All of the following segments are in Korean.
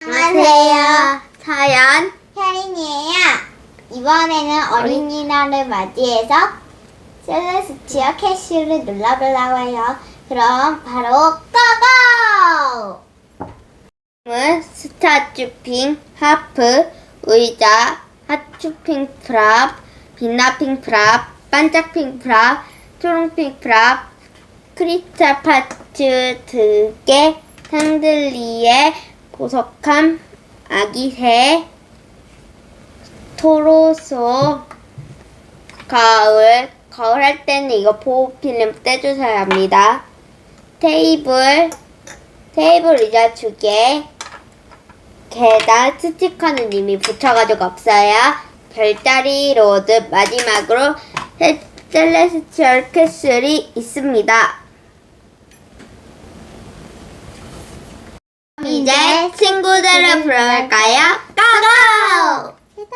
안녕하세요. 사연 혜린이에요. 이번에는 어린이날을 맞이해서 셀레스티아 캐시를 눌러보려고 해요. 그럼 바로 고고! 은 스타츄핑, 하프, 의자, 하츄핑 프랍, 빛나핑 프랍, 반짝핑 프랍, 초롱핑 프랍, 크리스탈 파츠 등의 상들리에 보석함, 아기새, 토로소, 가을, 가을 할 때는 이거 보호필름 떼주셔야 합니다. 테이블, 테이블 의자 두 개, 계단 스티커는 이미 붙여가지고 없어요. 별다리 로드 마지막으로 세- 셀레스티얼 캐슬이 있습니다. 이제 친구들을 부를까요? 고고!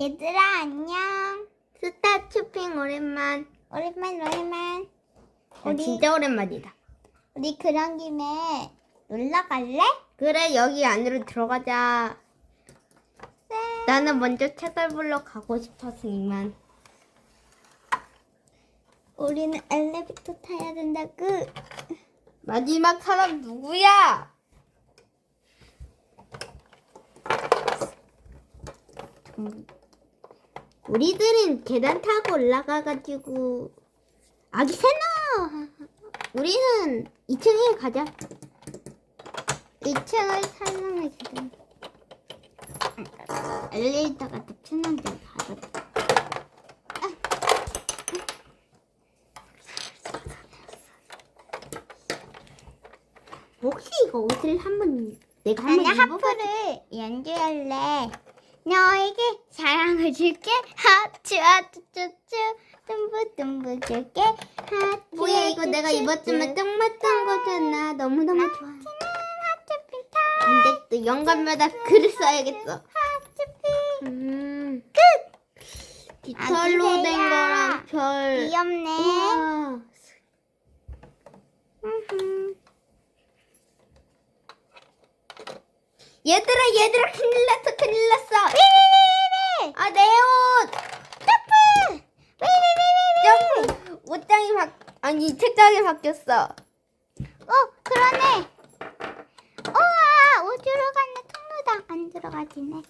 얘들아 안녕. 스타츄핑 오랜만. 오랜만 오랜만. 아, 우리 진짜 오랜만이다. 우리 그런 김에 놀러 갈래? 그래 여기 안으로 들어가자. 네. 나는 먼저 책을 보러 가고 싶어서 이만. 우리는 엘리베이터 타야 된다고. 마지막 사람 누구야? 음, 우리들은 계단 타고 올라가가지고 아기 새나 우리는 2층에 가자. 2층을 사용해 주세요. 엘리베이터가 더 편한데 가자. 혹시 이거 옷을 한번 내가 한번 나는 입어봐. 하프를 연주할래. 너에게 사랑을 줄게. 하트 하트 쭈쭈 tum부 tum부 줄게. 하트 뭐야 이거 내가 입었지만 딱 맞던 거잖아. 너무 너무 좋아. 근데 또 영감마다 글을 써야겠어. 음. 끝. 깃털로 된 아기새야. 거랑 별. 귀엽네. 우와. 음흠. 얘들아 얘들아 큰일 났어 큰일 났어. 위위위위위. 아내 옷. 점프. 옷장이 바 아니 책장이 바뀌었어. 어 그러네. 우와 옷 들어가는 통로다 안 들어가지네.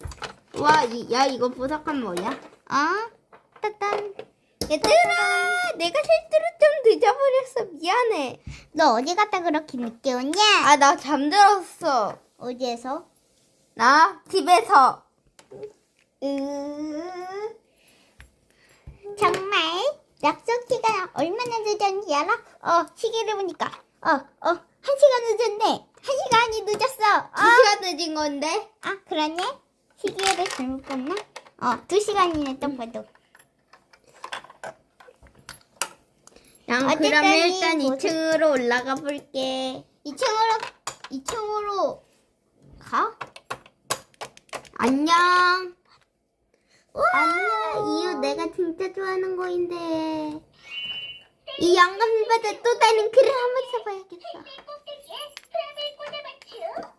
와, 이, 야 이거 보석한 뭐야? 어? 따단. 얘들아, 내가 실제로 좀 늦어버렸어. 미안해. 너 어디 갔다 그렇게 늦게 오냐? 아, 나 잠들었어. 어디에서? 나 집에서. 으... 정말 약속 시간 얼마나 늦었니 알아? 어 시계를 보니까 어어 한 시간 늦었네 한 시간이 늦었어 두 어? 시간 늦은 건데. 아 그러네 시계를 잘못 봤나? 어두 시간이네 딱 봐도 난 어쨌든 그러면 이 일단 보석- 2층으로 올라가 볼게. 2층으로 2층으로 가? 안녕. 안녕. 이유 내가 진짜 좋아하는 거인데. 이 영감바다 또 다른 글을 한번 써봐야겠어.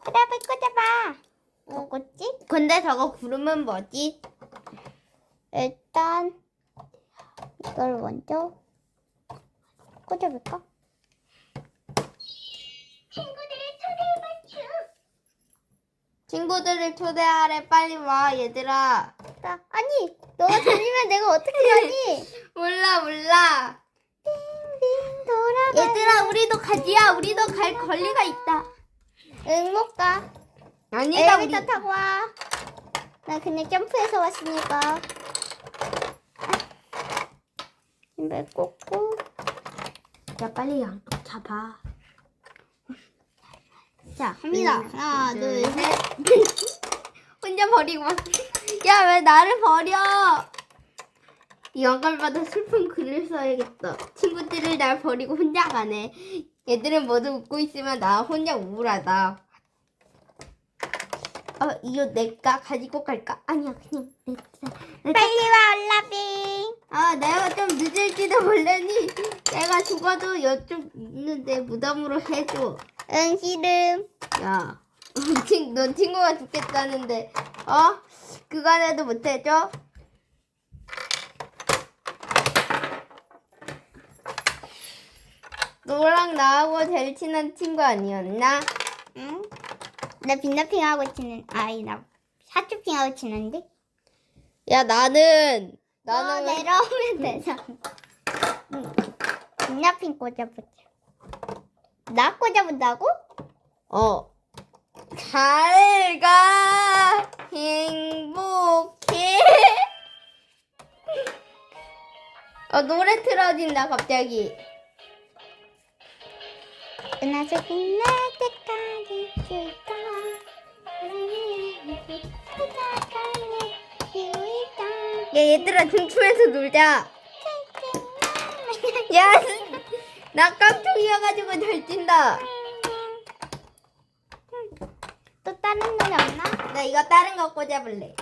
그래 꽂아봐 뭐겠지? 근데 저거 구름은 뭐지? 일단 이걸 먼저 꽂아볼까? 친구들 을 초대하래 빨리 와 얘들아. 나 아니 너가 다니면 내가 어떻게 가니? 몰라 몰라. 빙빙 돌아가. 얘들아 우리도 가지야. 우리도 갈 권리가 있다. 응 못 가. 아니다 우리. 엘리베이터 타고 와. 나 그냥 점프해서 왔으니까. 신발 꽂고. 야 빨리 양쪽 잡아. 자 합니다. 음, 하나 둘, 둘 셋. 혼자 버리고 왔. 야왜 나를 버려? 이 영감마다 슬픈 글을 써야겠다. 친구들을 날 버리고 혼자 가네. 얘들은 모두 웃고 있으면 나 혼자 우울하다. 어, 이거 내가 가지고 갈까? 아니야, 그냥 내 차. 내 차. 빨리 와 올라비. 아, 내가 좀 늦을지도 몰라니. 내가 죽어도 여쪽 있는데 무덤으로 해줘. 응 싫음. 야, 친, 넌 친구가 죽겠다는데, 어? 그간에도 못해줘? 너랑 나하고 제일 친한 친구 아니었나? 응? 나 빈나핑하고 치는 아이 나 사추핑하고 치는데. 야, 나는, 너 나는, 왜- 내려오면 되잖아. 응. 빈나핑 꽂아보자. 나 꽂아본다고? 어. 잘 가. 행복해. 어, 노래 틀어진다, 갑자기. 은하수 빛날 때까지 줄까 야, 얘들아, 춤추면서 놀자. 야, 나 깜짝이어가지고 잘 뛴다. 또 다른 노래 없나? 나 이거 다른 거 꽂아볼래.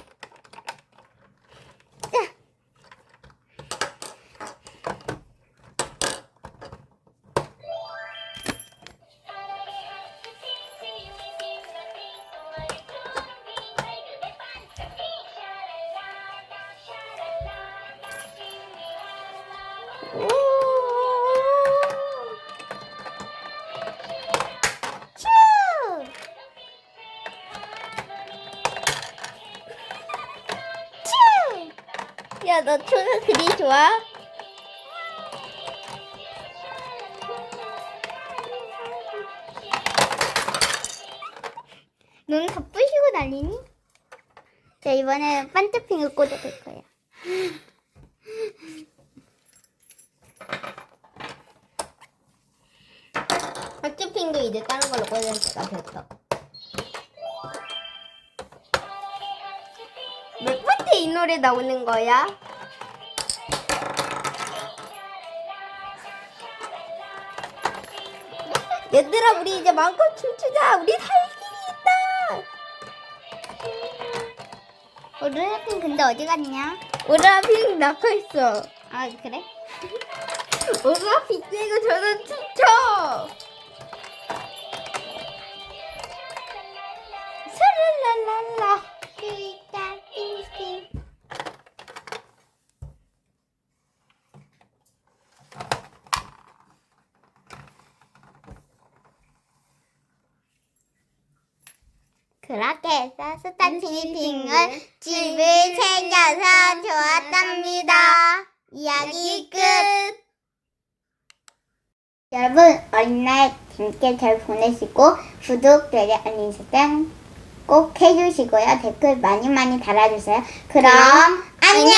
너 춤은 그리 좋아? 눈 다 부시고 난리니? 자 이번에 반대핑을 꽂아볼 거야. 핫주핑도 이제 다른 걸로 꽂을 때가 됐어. 몇 번째 이 노래 나오는 거야? 얘들아, 우리 이제 마음껏 춤추자. 우리 살 길이 있다. 오르라핑 근데 어디 갔냐? 오라핑 낳고 있어. 아 그래? 오라 빗대고 저는 춤춰. 샤랄랄랄라. 그렇게 해서 스타트니핑은 집을 챙겨서 좋았답니다. 이야기 끝. 여러분 어린날 재밌게 잘 보내시고 구독, 좋아요, 알림 설정 꼭 해주시고요. 댓글 많이 많이 달아주세요. 그럼 안녕.